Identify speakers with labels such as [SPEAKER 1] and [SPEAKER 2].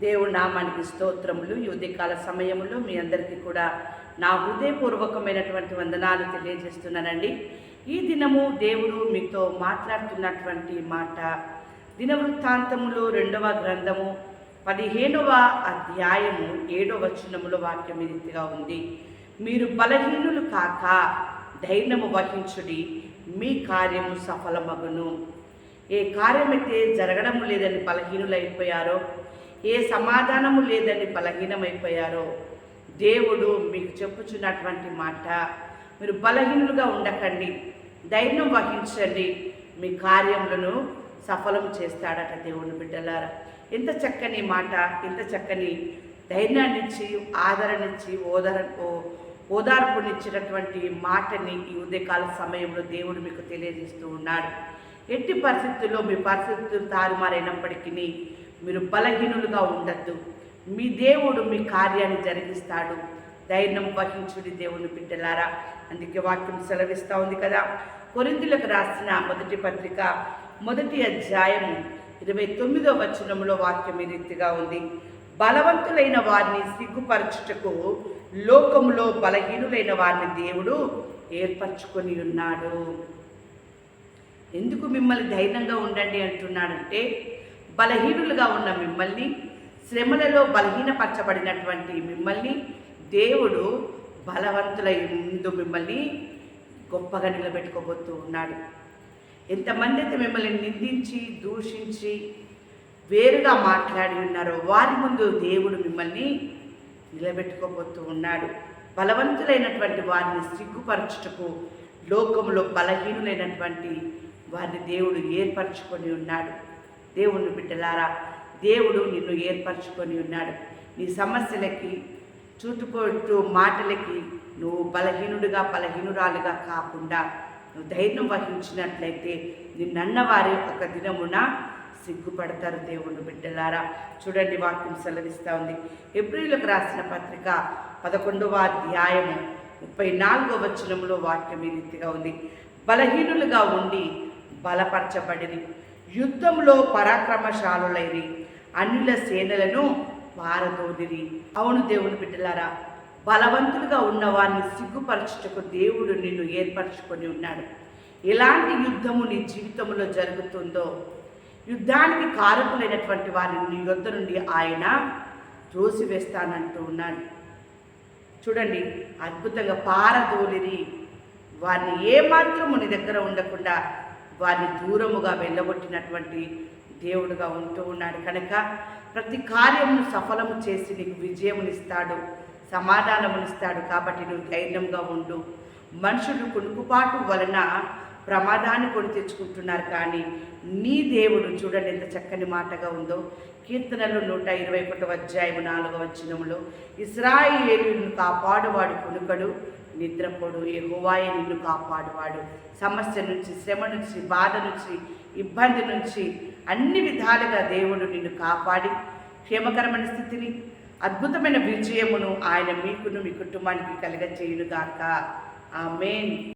[SPEAKER 1] దేవుడు నామానికి స్తోత్రములు. ఈ ఉదయకాల సమయంలో మీ అందరికీ కూడా నా హృదయపూర్వకమైనటువంటి వందనాలు తెలియజేస్తున్నానండి. ఈ దినము దేవుడు మీతో మాట్లాడుతున్నటువంటి మాట దినవృత్తాంతములు రెండవ గ్రంథము పదిహేనవ అధ్యాయము ఏడవ వచనములో వాక్యం ఈ రీతిగా ఉంది. మీరు బలహీనులు కాక ధైర్యము వహించుడి మీ కార్యము సఫలమగును. ఏ కార్యమైతే జరగడం లేదని బలహీనులైపోయారో ఏ సమాధానము లేదని బలహీనమైపోయారో దేవుడు మీకు చెప్పుచున్నటువంటి మాట. మీరు బలహీనులుగా ఉండకండి ధైర్యం వహించండి మీ కార్యములను సఫలం చేస్తాడట దేవుని బిడ్డలారా. ఎంత చక్కని మాట ఎంత చక్కని ధైర్యాన్నిచ్చి ఆదరణిచ్చి ఓదర ఓదార్పునిచ్చినటువంటి మాటని ఈ ఉదయకాల సమయంలో దేవుడు మీకు తెలియజేస్తూ ఉన్నాడు. ఎట్టి పరిస్థితుల్లో మీ పరిస్థితులు తారుమారైనప్పటికీ మీరు బలహీనులుగా ఉండద్దు. మీ దేవుడు మీ కార్యాన్ని జరిగిస్తాడు. ధైర్యం వహించుడి దేవుని బిడ్డలారా. అందుకే వాక్యం సెలవిస్తూ ఉంది కదా. కొరిందులకు రాసిన మొదటి పత్రిక మొదటి అధ్యాయము ఇరవై తొమ్మిదో వచనంలో వాక్యం ఈ రీతిగా ఉంది. బలవంతులైన వారిని సిగ్గుపరచుటకు లోకంలో బలహీనులైన వారిని దేవుడు ఏర్పరచుకొని ఉన్నాడు. ఎందుకు మిమ్మల్ని ధైర్యంగా ఉండండి అంటున్నాడంటే బలహీనులుగా ఉన్న మిమ్మల్ని శ్రమలలో బలహీనపరచబడినటువంటి మిమ్మల్ని దేవుడు బలవంతులై ముందు మిమ్మల్ని గొప్పగా నిలబెట్టుకోబోతూ ఉన్నాడు. ఎంతమంది అయితే మిమ్మల్ని నిందించి దూషించి వేరుగా మాట్లాడి ఉన్నారో వారి ముందు దేవుడు మిమ్మల్ని నిలబెట్టుకోబోతూ ఉన్నాడు. బలవంతులైనటువంటి వారిని సిగ్గుపరచుటకు లోకంలో బలహీనులైనటువంటి వారిని దేవుడు ఏర్పరచుకొని ఉన్నాడు. దేవుని బిడ్డలారా దేవుడు నిన్ను ఏర్పరచుకొని ఉన్నాడు. నీ సమస్యలకి చుట్టుపొట్టు మాటలకి నువ్వు బలహీనుడిగా బలహీనురాలుగా కాకుండా నువ్వు ధైర్యం వహించినట్లయితే నిన్నన్నవారి ఒక దినమున సిగ్గుపడతారు దేవుని బిడ్డలారా. చూడండి వాక్యం సెలవిస్తూ ఉంది. ఏప్రిల్కి రాసిన పత్రిక పదకొండవ అధ్యాయము ముప్పై నాలుగవ వచనంలో వాక్యం ఈ రీతిగా ఉంది. బలహీనులుగా ఉండి బలపరచబడిరి. యుద్ధంలో పరాక్రమశాలులైరి. అన్యుల సేనలను పారదోదిరి అవును దేవుని బిడ్డలారా బలవంతులుగా ఉన్నవారిని సిగ్గుపరచుటకు దేవుడు నిన్ను ఏర్పరచుకొని ఉన్నాడు. ఎలాంటి యుద్ధము నీ జీవితంలో జరుగుతుందో యుద్ధానికి కారకులైనటువంటి వారిని నీ యొద్ద నుండి ఆయన త్రోసివేస్తానంటూ ఉన్నాడు. చూడండి అద్భుతంగా పారదోలిరి. వారిని ఏమాత్రము నీ దగ్గర ఉండకుండా వారిని దూరముగా వెళ్ళగొట్టినటువంటి దేవుడుగా ఉంటూ ఉన్నాడు. కనుక ప్రతి కార్యమును సఫలము చేసి నీకు విజయమునిస్తాడు సమాధానమునిస్తాడు కాబట్టి నువ్వు ధైర్యంగా ఉండు. మనుషులు కుణుకుపాటు వలన ప్రమాదాన్ని కొని తెచ్చుకుంటున్నారు కానీ నీ దేవుడు చూడండి ఎంత చక్కని మాటగా ఉందో. కీర్తనలు నూట ఇరవై ఒకటవ అధ్యాయము నాలుగవ వచనములో ఇస్రాయేలును కాపాడువాడు కొనుకడు నిద్రపోడు. యెహోవాయే నిన్ను కాపాడువాడు. సమస్య నుంచి శ్రమ నుంచి బాధ నుంచి ఇబ్బంది నుంచి అన్ని విధాలుగా దేవుడు నిన్ను కాపాడి క్షేమకరమైన స్థితిని అద్భుతమైన విజయమును ఆయన మీకును మీ కుటుంబానికి కలగచేయునుగాక ఆమెన్.